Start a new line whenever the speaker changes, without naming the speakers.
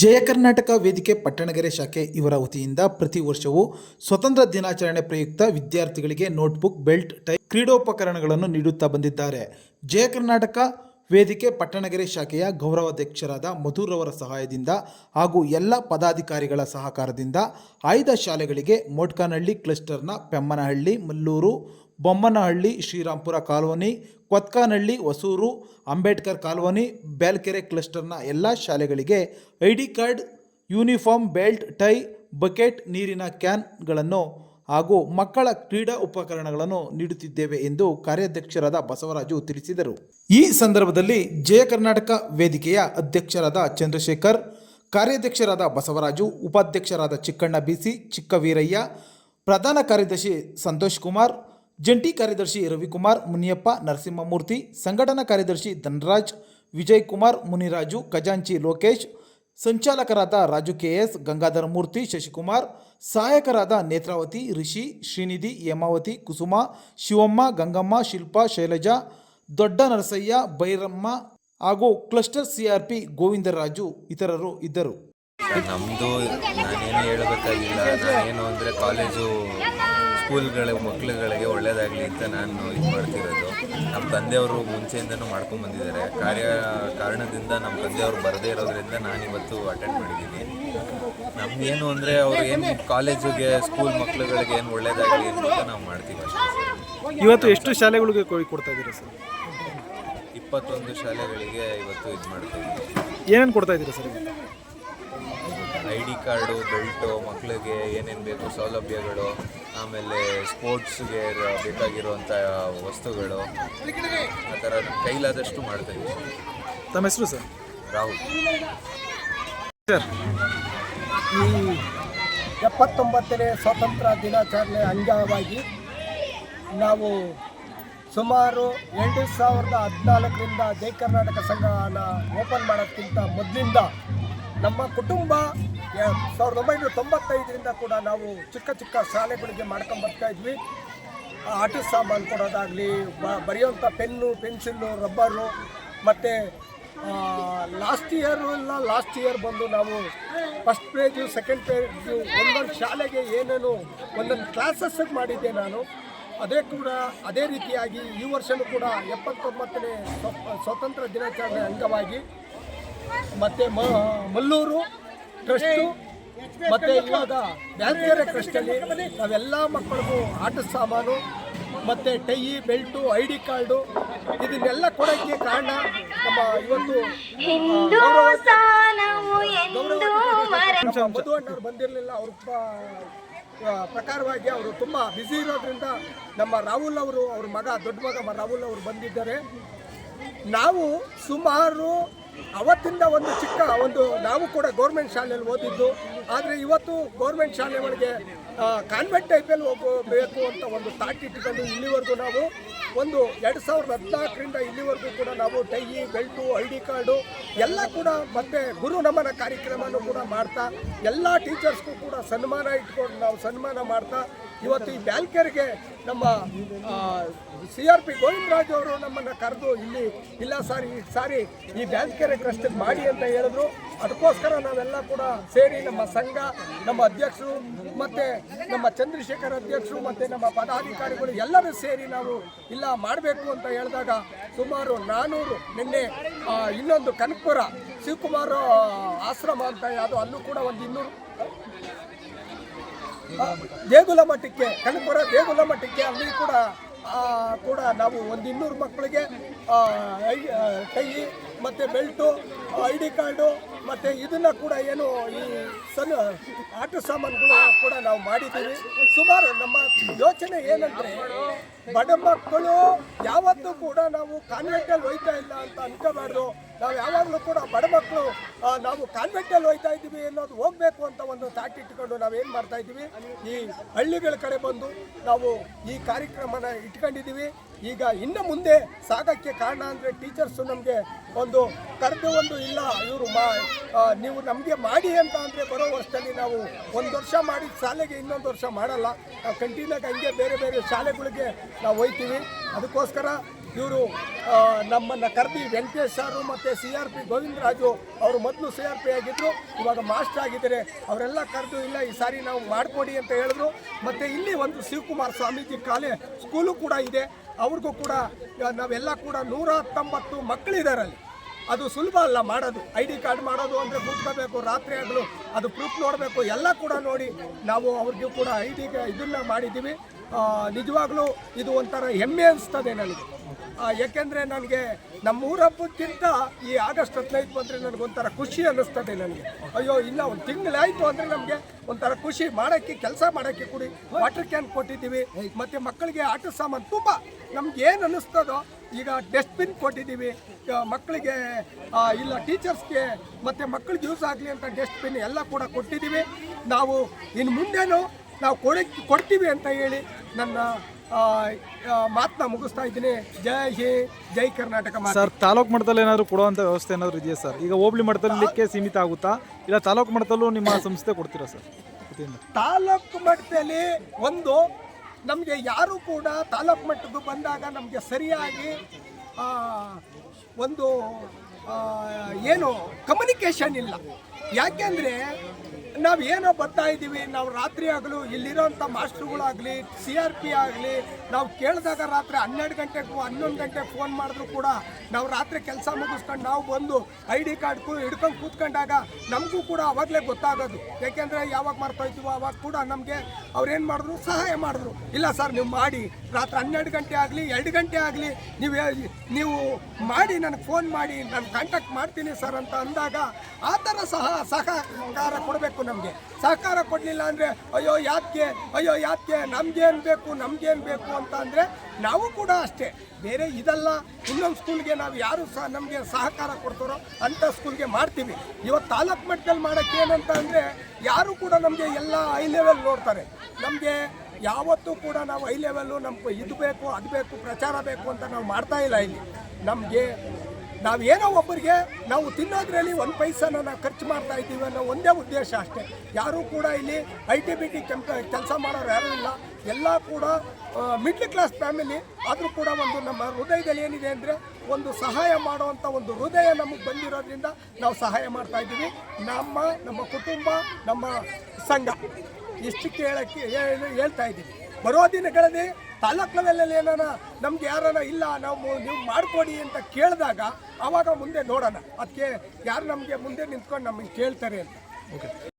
ಜಯ ಕರ್ನಾಟಕ ವೇದಿಕೆ ಪಟ್ಟಣಗೆರೆ ಶಾಖೆ ಇವರ ವತಿಯಿಂದ ಪ್ರತಿ ವರ್ಷವೂ ಸ್ವತಂತ್ರ ದಿನಾಚರಣೆ ಪ್ರಯುಕ್ತ ವಿದ್ಯಾರ್ಥಿಗಳಿಗೆ ನೋಟ್ಬುಕ್, ಬೆಲ್ಟ್, ಟೈ ಕ್ರೀಡೋಪಕರಣಗಳನ್ನು ನೀಡುತ್ತಾ ಬಂದಿದ್ದಾರೆ. ಜಯ ಕರ್ನಾಟಕ ವೇದಿಕೆ ಪಟ್ಟಣಗೆರೆ ಶಾಖೆಯ ಗೌರವಾಧ್ಯಕ್ಷರಾದ ಮಧುರವರ ಸಹಾಯದಿಂದ ಹಾಗೂ ಎಲ್ಲ ಪದಾಧಿಕಾರಿಗಳ ಸಹಕಾರದಿಂದ ಆಯ್ದ ಶಾಲೆಗಳಿಗೆ ಮೋಟ್ಕಾನಹಳ್ಳಿ ಕ್ಲಸ್ಟರ್ನ ಪೆಮ್ಮನಹಳ್ಳಿ, ಮಲ್ಲೂರು ಬೊಮ್ಮನಹಳ್ಳಿ ಶ್ರೀರಾಂಪುರ ಕಾಲೋನಿ, ಕೊತ್ಕಾನಹಳ್ಳಿ, ಹೊಸೂರು, ಅಂಬೇಡ್ಕರ್ ಕಾಲೋನಿ, ಬ್ಯಾಲ್ಕೆರೆ ಕ್ಲಸ್ಟರ್ನ ಎಲ್ಲ ಶಾಲೆಗಳಿಗೆ I D card, uniform, belt, tie, bucket, ನೀರಿನ ಕ್ಯಾನ್ಗಳನ್ನು ಹಾಗೂ ಮಕ್ಕಳ ಕ್ರೀಡಾ ಉಪಕರಣಗಳನ್ನು ನೀಡುತ್ತಿದ್ದೇವೆ ಎಂದು ಕಾರ್ಯಾಧ್ಯಕ್ಷರಾದ ಬಸವರಾಜು ತಿಳಿಸಿದರು. ಈ ಸಂದರ್ಭದಲ್ಲಿ ಜಯ ಕರ್ನಾಟಕ ವೇದಿಕೆಯ ಅಧ್ಯಕ್ಷರಾದ ಚಂದ್ರಶೇಖರ್, ಕಾರ್ಯಾಧ್ಯಕ್ಷರಾದ ಬಸವರಾಜು, ಉಪಾಧ್ಯಕ್ಷರಾದ ಚಿಕ್ಕಣ್ಣ ಬಿಸಿ ಚಿಕ್ಕವೀರಯ್ಯ, ಪ್ರಧಾನ ಕಾರ್ಯದರ್ಶಿ ಸಂತೋಷ್ ಕುಮಾರ್ ಜಂಟಿ ಕಾರ್ಯದರ್ಶಿ ರವಿಕುಮಾರ್, ಮುನಿಯಪ್ಪ, ನರಸಿಂಹಮೂರ್ತಿ, ಸಂಘಟನಾ ಕಾರ್ಯದರ್ಶಿ ಧನರಾಜ್ ವಿಜಯ್ ಕುಮಾರ್ ಮುನಿರಾಜು, ಖಜಾಂಚಿ ಲೋಕೇಶ್, ಸಂಚಾಲಕರಾದ ರಾಜು ಕೆಎಸ್ ಗಂಗಾಧರ ಮೂರ್ತಿ, ಶಶಿಕುಮಾರ್, ಸಹಾಯಕರಾದ ನೇತ್ರಾವತಿ, ರಿಷಿ, ಶ್ರೀನಿಧಿ, ಹೇಮಾವತಿ, ಕುಸುಮ, ಶಿವಮ್ಮ, ಗಂಗಮ್ಮ, ಶಿಲ್ಪಾ, ಶೈಲಜಾ, ದೊಡ್ಡ ನರಸಯ್ಯ, ಬೈರಮ್ಮ ಹಾಗೂ ಕ್ಲಸ್ಟರ್ ಸಿಆರ್ಪಿ ಗೋವಿಂದರಾಜು ಇತರರು ಇದ್ದರು.
ನಮ್ಮದು ನಾನೇನು ಹೇಳಬೇಕಾಗಿಲ್ಲ. ನಾನೇನು ಅಂದರೆ ಕಾಲೇಜು ಸ್ಕೂಲ್ಗಳ ಮಕ್ಳುಗಳಿಗೆ ಒಳ್ಳೆಯದಾಗಲಿ ಅಂತ ನಾನು ಇದು ಮಾಡ್ತಿರೋದು. ನಮ್ಮ ತಂದೆಯವರು ಮುಂಚೆಯಿಂದನೂ ಮಾಡ್ಕೊಂಡು ಬಂದಿದ್ದಾರೆ. ಕಾರ್ಯ ಕಾರಣದಿಂದ ನಮ್ಮ ತಂದೆಯವರು ಬರದೇ ಇರೋದ್ರಿಂದ ನಾನು ಇವತ್ತು ಅಟೆಂಡ್ ಮಾಡಿದ್ದೀನಿ. ನಮ್ಗೇನು ಅಂದರೆ ಅವ್ರು ಏನು ಕಾಲೇಜಿಗೆ ಸ್ಕೂಲ್ ಮಕ್ಳುಗಳಿಗೆ ಏನು ಒಳ್ಳೇದಾಗಲಿ ಅಂತ ನಾವು ಮಾಡ್ತೀವಿ ಅಷ್ಟೇ
ಇವತ್ತು ಎಷ್ಟು ಶಾಲೆಗಳಿಗೆ ಕೊಡ್ತಾ ಇದ್ದೀರಾ ಸರ್?
ಇಪ್ಪತ್ತೊಂದು ಶಾಲೆಗಳಿಗೆ ಇವತ್ತು ಇದು ಮಾಡ್ತೀವಿ
ಏನೇನು ಕೊಡ್ತಾ ಇದ್ದೀರಾ sir?
I D card belt ಮಕ್ಕಳಿಗೆ ಏನೇನು ಬೇಕು ಸೌಲಭ್ಯಗಳು ಆಮೇಲೆ ಸ್ಪೋರ್ಟ್ಸ್ಗೆ ಬೇಕಾಗಿರುವಂಥ ವಸ್ತುಗಳು. ಆ ಥರ ಕೈಲಾದಷ್ಟು ಮಾಡ್ತೀವಿ
ತಮ್ಮ ಹೆಸರು ಸರ್?
ರಾಹುಲ್.
ಸರ್
ಈ ಎಪ್ಪತ್ತೊಂಬತ್ತನೇ ಸ್ವಾತಂತ್ರ್ಯ ದಿನಾಚರಣೆ ಅಂಗವಾಗಿ ನಾವು ಸುಮಾರು ಎರಡು ಸಾವಿರದ ಹದಿನಾಲ್ಕರಿಂದ ಜೈ ಕರ್ನಾಟಕ ಸಂಘನ ಓಪನ್ ಮಾಡೋಕ್ಕಿಂತ ಮೊದಲಿಂದ ನಮ್ಮ ಕುಟುಂಬ ಸಾವಿರದ ಒಂಬೈನೂರ ತೊಂಬತ್ತೈದರಿಂದ ಕೂಡ ನಾವು ಚಿಕ್ಕ ಚಿಕ್ಕ ಶಾಲೆಗಳಿಗೆ ಮಾಡ್ಕೊಂಡು ಇದ್ವಿ. ಆಟ ಸಾಮಾನು ಕೊಡೋದಾಗಲಿ ಬರೆಯುವಂಥ ಪೆನ್ನು, ಪೆನ್ಸಿಲ್ಲು, ರಬ್ಬರು, ಮತ್ತು ಲಾಸ್ಟ್ ಇಯರು ಇಲ್ಲ ಲಾಸ್ಟ್ ಇಯರ್ ಬಂದು ನಾವು ಫಸ್ಟ್ ಪೇಜು ಸೆಕೆಂಡ್ ಪೇಜು ಒಂದೊಂದು ಶಾಲೆಗೆ ಏನೇನು ಒಂದೊಂದು ಕ್ಲಾಸಸ್ ಮಾಡಿದ್ದೆ ನಾನು. ಅದೇ ಕೂಡ, ಅದೇ ರೀತಿಯಾಗಿ ಈ ವರ್ಷವೂ ಕೂಡ ಎಪ್ಪತ್ತೊಂಬತ್ತನೇ ಸ್ವತಂತ್ರ ದಿನಾಚರಣೆ ಅಂಗವಾಗಿ ಮತ್ತು ಮ ಮಲ್ಲೂರು ಟ್ರಸ್ಟು ಮತ್ತು ಇವಾಗ ಬ್ಯಾಲ್ಕೆರೆ ಟ್ರಸ್ಟಲ್ಲಿ ನಾವೆಲ್ಲ ಮಕ್ಕಳಿಗೂ ಆಟದ ಸಾಮಾನು ಮತ್ತು tie belt I D card ಇದನ್ನೆಲ್ಲ ಕೊಡೋಕ್ಕೆ ಕಾರಣ ನಮ್ಮ ಇವತ್ತು
ಹಿಂದೂಸ್ತಾನವು ಎಂದು ಮರ
ನಮ್ಮ ಮಧು ಅಣ್ಣವ್ರು ಬಂದಿರಲಿಲ್ಲ. ಅವ್ರ ಪ್ರಕಾರವಾಗಿ ಅವರು ತುಂಬ ಬ್ಯುಸಿ ಇರೋದ್ರಿಂದ ನಮ್ಮ ರಾಹುಲ್ ಅವರು ಅವ್ರ ಮಗ ದೊಡ್ಡ ಮಗ ರಾಹುಲ್ ಅವರು ಬಂದಿದ್ದಾರೆ. ನಾವು ಸುಮಾರು ಅವತ್ತಿಂದ ಒಂದು ಚಿಕ್ಕ ಒಂದು, ನಾವು ಕೂಡ ಗೌರ್ಮೆಂಟ್ ಶಾಲೆಯಲ್ಲಿ ಓದಿದ್ದು, ಆದರೆ ಇವತ್ತು ಗೌರ್ಮೆಂಟ್ ಶಾಲೆ ಒಳಗೆ ಕಾನ್ವೆಂಟ್ ಟೈಪಲ್ಲಿ ಹೋಗಬೇಕು ಅಂತ ಒಂದು ತಾಟ್ ಇಟ್ಕೊಂಡು ಇಲ್ಲಿವರೆಗೂ ನಾವು ಒಂದು ಎರಡು ಸಾವಿರದ ಹದಿನಾಲ್ಕರಿಂದ ಇಲ್ಲಿವರೆಗೂ ಕೂಡ ನಾವು tie, belt, I D card ಎಲ್ಲ ಕೂಡ ಮತ್ತೆ ಗುರು ನಮನ ಕಾರ್ಯಕ್ರಮನೂ ಕೂಡ ಮಾಡ್ತಾ, ಎಲ್ಲ ಟೀಚರ್ಸ್ಗೂ ಕೂಡ ಸನ್ಮಾನ ಇಟ್ಕೊಂಡು ನಾವು ಸನ್ಮಾನ ಮಾಡ್ತಾ, ಇವತ್ತು ಈ ಬ್ಯಾಲ್ಕರ್ಗೆ ನಮ್ಮ ಸಿ ಆರ್ ಪಿ ಗೋವಿಂದರಾಜ್ ಅವರು ನಮ್ಮನ್ನು ಕರೆದು ಇಲ್ಲಿ, ಇಲ್ಲ ಸರ್, ಈ ಸಾರಿ ಈ ಬ್ಯಾಲ್ಕೆರೆ ಟ್ರಸ್ಟ್ ಮಾಡಿ ಅಂತ ಹೇಳಿದ್ರು. ಅದಕ್ಕೋಸ್ಕರ ನಾವೆಲ್ಲ ಕೂಡ ಸೇರಿ ನಮ್ಮ ಸಂಘ, ನಮ್ಮ ಅಧ್ಯಕ್ಷರು, ಮತ್ತು ನಮ್ಮ ಚಂದ್ರಶೇಖರ್ ಅಧ್ಯಕ್ಷರು, ಮತ್ತು ನಮ್ಮ ಪದಾಧಿಕಾರಿಗಳು ಎಲ್ಲರೂ ಸೇರಿ ನಾವು ಇಲ್ಲ ಮಾಡಬೇಕು ಅಂತ ಹೇಳಿದಾಗ ಸುಮಾರು ನಾನ್ನೂರು ನಿನ್ನೆ ಇನ್ನೊಂದು ಕನಕಪುರ ಶಿವಕುಮಾರ್ ಆಶ್ರಮ ಅಂತ ಯಾವುದು ಅಲ್ಲೂ ಕೂಡ ಒಂದು ಇನ್ನೂರು. ದೇಗುಲ ಮಠಕ್ಕೆ, ಕನಕಪುರ ದೇಗುಲ ಮಠಕ್ಕೆ ಅಲ್ಲಿ ಕೂಡ ಕೂಡ ನಾವು ಒಂದು ಇನ್ನೂರು ಮಕ್ಕಳಿಗೆ ಕೈ, ಮತ್ತು ಬೆಲ್ಟು ಐ ಡಿ ಕಾರ್ಡು ಮತ್ತು ಇದನ್ನು ಕೂಡ ಏನು ಈ ಸಣ್ಣ ಆಟ ಸಾಮಾನುಗಳು ಕೂಡ ನಾವು ಮಾಡಿದ್ದೀವಿ. ಸುಮಾರು ನಮ್ಮ ಯೋಚನೆ ಏನಂದರೆ ಬಡ ಮಕ್ಕಳು ಯಾವತ್ತೂ ಕೂಡ ನಾವು ಕಾನ್ವೆಂಟಲ್ಲಿ ಹೋಯ್ತಾ ಇಲ್ಲ ಅಂತ ಅನ್ಕೋಬಾರ್ದು. ನಾವು ಯಾವಾಗಲೂ ಕೂಡ ಬಡ ಮಕ್ಕಳು ನಾವು ನಾವು ಕಾನ್ವೆಂಟಲ್ಲಿ ಹೋಯ್ತಾ ಇದ್ದೀವಿ ಅನ್ನೋದು ಹೋಗಬೇಕು ಅಂತ ಒಂದು ತಾಟ್ ಇಟ್ಕೊಂಡು ನಾವೇನು ಮಾಡ್ತಾ ಇದ್ದೀವಿ? ಈ ಹಳ್ಳಿಗಳ ಕಡೆ ಬಂದು ನಾವು ಈ ಕಾರ್ಯಕ್ರಮನ ಇಟ್ಕೊಂಡಿದ್ದೀವಿ. ಈಗ ಇನ್ನು ಮುಂದೆ ಸಾಗಕ್ಕೆ ಕಾರಣ ಅಂದರೆ ಟೀಚರ್ಸು ನಮಗೆ ಒಂದು ಕರೆದು ಒಂದು ಇಲ್ಲ, ಇವರು ಮಾ ನೀವು ನಮಗೆ ಮಾಡಿ ಅಂತ ಅಂದರೆ ಬರೋ ವರ್ಷದಲ್ಲಿ ನಾವು ಒಂದು ವರ್ಷ ಮಾಡಿದ ಶಾಲೆಗೆ ಇನ್ನೊಂದು ವರ್ಷ ಮಾಡಲ್ಲ. ಕಂಟಿನ್ಯೂ ಆಗಿ ಹಂಗೆ ಬೇರೆ ಬೇರೆ ಶಾಲೆಗಳಿಗೆ ನಾವು ಹೋಯ್ತೀವಿ. ಅದಕ್ಕೋಸ್ಕರ ಇವರು ನಮ್ಮನ್ನು ಕರೆದಿ ವೆಂಕಟೇಶ್ ಸಾರು ಮತ್ತು ಸಿ ಆರ್ ಪಿ ಗೋವಿಂದರಾಜು ಅವರು ಮೊದಲು ಸಿ ಆರ್ ಪಿ ಆಗಿದ್ದರು ಇವಾಗ ಮಾಸ್ಟರ್ ಆಗಿದ್ದಾರೆ. ಅವರೆಲ್ಲ ಕರೆದು ಇಲ್ಲ, ಈ ಸಾರಿ ನಾವು ಮಾಡಿಕೊಡಿ ಅಂತ ಹೇಳಿದ್ರು. ಮತ್ತು ಇಲ್ಲಿ ಒಂದು ಶಿವಕುಮಾರ್ ಸ್ವಾಮೀಜಿ ಕಾಲೇ ಸ್ಕೂಲು ಕೂಡ ಇದೆ. ಅವ್ರಿಗೂ ಕೂಡ, ನಾವೆಲ್ಲ ಕೂಡ ನೂರ ಹತ್ತೊಂಬತ್ತು ಮಕ್ಕಳಿದ್ದಾರೆ ಅಲ್ಲಿ. ಅದು ಸುಲಭ ಅಲ್ಲ, ಮಾಡೋದು. ಐ ಡಿ ಕಾರ್ಡ್ ಮಾಡೋದು ಅಂದರೆ ಕೂತ್ಕೋಬೇಕು, ರಾತ್ರಿ ಆಗಲು ಅದು ಪ್ರೂಫ್ ನೋಡಬೇಕು, ಎಲ್ಲ ಕೂಡ ನೋಡಿ ನಾವು ಅವ್ರಿಗೂ ಕೂಡ ಐ ಡಿ ಇದನ್ನ ಮಾಡಿದ್ದೀವಿ. ನಿಜವಾಗ್ಲೂ ಇದು ಒಂಥರ ಹೆಮ್ಮೆ ಅನಿಸ್ತದೆ ನನಗೆ. ಯಾಕೆಂದರೆ ನನಗೆ ನಮ್ಮ ಊರ ಹಬ್ಬಕ್ಕಿಂತ ಈ ಆಗಸ್ಟ್ ಹದಿನೈದು ಬಂದರೆ ನನಗೊಂಥರ ಖುಷಿ ಅನ್ನಿಸ್ತದೆ ನನಗೆ. ಅಯ್ಯೋ ಇಲ್ಲ ಒಂದು ತಿಂಗಳಾಯಿತು ಅಂದರೆ ನಮಗೆ ಒಂಥರ ಖುಷಿ. ಮಾಡೋಕ್ಕೆ, ಕೆಲಸ ಮಾಡೋಕ್ಕೆ ಕೂಡಿ ವಾಟರ್ ಕ್ಯಾನ್ ಕೊಟ್ಟಿದ್ದೀವಿ. ಮತ್ತು ಮಕ್ಕಳಿಗೆ ಆಟದ ಸಾಮಾನು, ತುಂಬ. ನಮ್ಗೆ ಏನು ಅನ್ನಿಸ್ತದೋ ಈಗ ಡಸ್ಟ್ಬಿನ್ ಕೊಟ್ಟಿದ್ದೀವಿ. ಮಕ್ಕಳಿಗೆ ಇಲ್ಲ ಟೀಚರ್ಸ್ಗೆ ಮತ್ತು ಮಕ್ಕಳು ಯೂಸ್ ಆಗಲಿ ಅಂತ ಡಸ್ಟ್ಬಿನ್ ಎಲ್ಲ ಕೂಡ ಕೊಟ್ಟಿದ್ದೀವಿ. ನಾವು ಇನ್ನು ಮುಂದೇನು ನಾವು ಕೊಡ ಕೊಡ್ತೀವಿ ಅಂತ ಹೇಳಿ ನನ್ನ ಮಾತನ್ನ ಮುಗಿಸ್ತಾ ಇದ್ದೀನಿ. ಜೈ ಹೇ ಜೈ ಕರ್ನಾಟಕ
ಸರ್ ತಾಲೂಕು ಮಟ್ಟದಲ್ಲಿ ಏನಾದರೂ ಕೊಡುವಂಥ ವ್ಯವಸ್ಥೆ ಏನಾದರೂ ಇದೆಯಾ ಸರ್? ಈಗ ಹೋಬಳಿ ಮಟ್ಟದಲ್ಲಿಕ್ಕೆ ಸೀಮಿತ ಆಗುತ್ತಾ? ಇಲ್ಲ ತಾಲೂಕು ಮಟ್ಟದಲ್ಲೂ ನಿಮ್ಮ ಸಂಸ್ಥೆ ಕೊಡ್ತೀರಾ ಸರ್?
ತಾಲೂಕು ಮಟ್ಟದಲ್ಲಿ ಒಂದು ನಮಗೆ ಯಾರು ಕೂಡ ತಾಲೂಕು ಮಟ್ಟದ್ದು ಬಂದಾಗ ನಮಗೆ ಸರಿಯಾಗಿ ಒಂದು ಏನು ಕಮ್ಯುನಿಕೇಷನ್ ಇಲ್ಲ. ಯಾಕೆಂದರೆ ನಾವು ಏನೋ ಬರ್ತಾ ಇದ್ದೀವಿ, ನಾವು ರಾತ್ರಿ ಆಗಲು ಇಲ್ಲಿರೋಂಥ ಮಾಸ್ಟ್ರುಗಳಾಗಲಿ, ಸಿ ಆರ್ ಪಿ ಆಗಲಿ, ನಾವು ಕೇಳಿದಾಗ ರಾತ್ರಿ ಹನ್ನೆರಡು ಗಂಟೆ ಹನ್ನೊಂದು ಗಂಟೆಗೆ ಫೋನ್ ಮಾಡಿದ್ರು ಕೂಡ ನಾವು ರಾತ್ರಿ ಕೆಲಸ ಮುಗಿಸ್ಕೊಂಡು ನಾವು ಬಂದು ಐ ಡಿ ಕಾರ್ಡ್ ಹಿಡ್ಕೊಂಡು ಕೂತ್ಕೊಂಡಾಗ ನಮಗೂ ಕೂಡ ಅವಾಗಲೇ ಗೊತ್ತಾಗೋದು. ಯಾಕೆಂದರೆ ಯಾವಾಗ ಮಾಡ್ತಾಯಿದ್ದೀವೋ ಅವಾಗ ಕೂಡ ನಮಗೆ ಅವ್ರೇನು ಮಾಡಿದ್ರು? ಸಹಾಯ ಮಾಡಿದ್ರು. ಇಲ್ಲ ಸರ್, ನೀವು ಮಾಡಿ. ರಾತ್ರಿ ಹನ್ನೆರಡು ಗಂಟೆ ಆಗಲಿ, ಎರಡು ಗಂಟೆ ಆಗಲಿ, ನೀವು ನೀವು ಮಾಡಿ, ನನಗೆ ಫೋನ್ ಮಾಡಿ, ನಾನು ಕಾಂಟ್ಯಾಕ್ಟ್ ಮಾಡ್ತೀನಿ ಸರ್ ಅಂತ ಅಂದಾಗ ಆ ಥರ ಸಹ ಸಹಕಾರ ಕೊಡಬೇಕು ನಮಗೆ. ಸಹಕಾರ ಕೊಡಲಿಲ್ಲ ಅಂದರೆ, ಅಯ್ಯೋ ಯಾಕೆ ಅಯ್ಯೋ ಯಾಕೆ ನಮಗೇನು ಬೇಕು ನಮಗೇನು ಬೇಕು ಅಂತ ಅಂದರೆ ನಾವು ಕೂಡ ಅಷ್ಟೇ. ಬೇರೆ ಇದಲ್ಲ. ಇನ್ನೊಂದು ಸ್ಕೂಲ್ಗೆ ನಾವು ಯಾರು ಸಹ ನಮಗೆ ಸಹಕಾರ ಕೊಡ್ತಾರೋ ಅಂಥ ಸ್ಕೂಲ್ಗೆ ಮಾಡ್ತೀವಿ. ಇವತ್ತು ತಾಲೂಕು ಮಟ್ಟದಲ್ಲಿ ಮಾಡೋಕ್ಕೆ ಏನಂತ ಅಂದರೆ, ಯಾರು ಕೂಡ ನಮಗೆ ಎಲ್ಲ ಹೈ ಲೆವೆಲ್ ನೋಡ್ತಾರೆ. ನಮಗೆ ಯಾವತ್ತೂ ಕೂಡ ನಾವು ಹೈ ಲೆವೆಲ್ಲು ನಮ್ಗೆ ಇದು ಬೇಕು, ಅದು ಬೇಕು, ಪ್ರಚಾರ ಬೇಕು ಅಂತ ನಾವು ಮಾಡ್ತಾ ಇಲ್ಲ ಇಲ್ಲಿ. ನಮಗೆ ನಾವು ಏನೋ ಒಬ್ಬರಿಗೆ ನಾವು ತಿನ್ನೋದ್ರಲ್ಲಿ ಒಂದು ಪೈಸಾನ ನಾವು ಖರ್ಚು ಮಾಡ್ತಾ ಇದ್ದೀವಿ ಅನ್ನೋ ಒಂದೇ ಉದ್ದೇಶ ಅಷ್ಟೇ. ಯಾರೂ ಕೂಡ ಇಲ್ಲಿ ಐ ಟಿ ಬಿ ಟಿ ಕೆಂಪ ಕೆಲಸ ಮಾಡೋರು ಯಾರೂ ಇಲ್ಲ. ಎಲ್ಲ ಕೂಡ ಮಿಡ್ಲ್ ಕ್ಲಾಸ್ ಫ್ಯಾಮಿಲಿ ಆದರೂ ಕೂಡ ಒಂದು ನಮ್ಮ ಹೃದಯದಲ್ಲಿ ಏನಿದೆ ಅಂದರೆ ಒಂದು ಸಹಾಯ ಮಾಡುವಂಥ ಒಂದು ಹೃದಯ ನಮಗೆ ಬಂದಿರೋದ್ರಿಂದ ನಾವು ಸಹಾಯ ಮಾಡ್ತಾ ಇದ್ದೀವಿ. ನಮ್ಮ ನಮ್ಮ ಕುಟುಂಬ, ನಮ್ಮ ಸಂಘ. ಇಷ್ಟಕ್ಕೆ ಹೇಳೋಕ್ಕೆ ಹೇಳಿ ಹೇಳ್ತಾ ಇದ್ದೀವಿ ಬರೋ ದಿನಗಳಲ್ಲಿ ತಾಲೂಕ್ ಲೆವೆಲಲ್ಲಿ ಏನಾರ ನಮ್ಗೆ ಯಾರಾನ ಇಲ್ಲ, ನಾವು ನೀವು ಮಾಡ್ಕೊಡಿ ಅಂತ ಕೇಳಿದಾಗ ಆವಾಗ ಮುಂದೆ ನೋಡೋಣ. ಅದಕ್ಕೆ ಯಾರು ನಮಗೆ ಮುಂದೆ ನಿಂತ್ಕೊಂಡು ನಮಗೆ ಕೇಳ್ತಾರೆ ಅಂತ.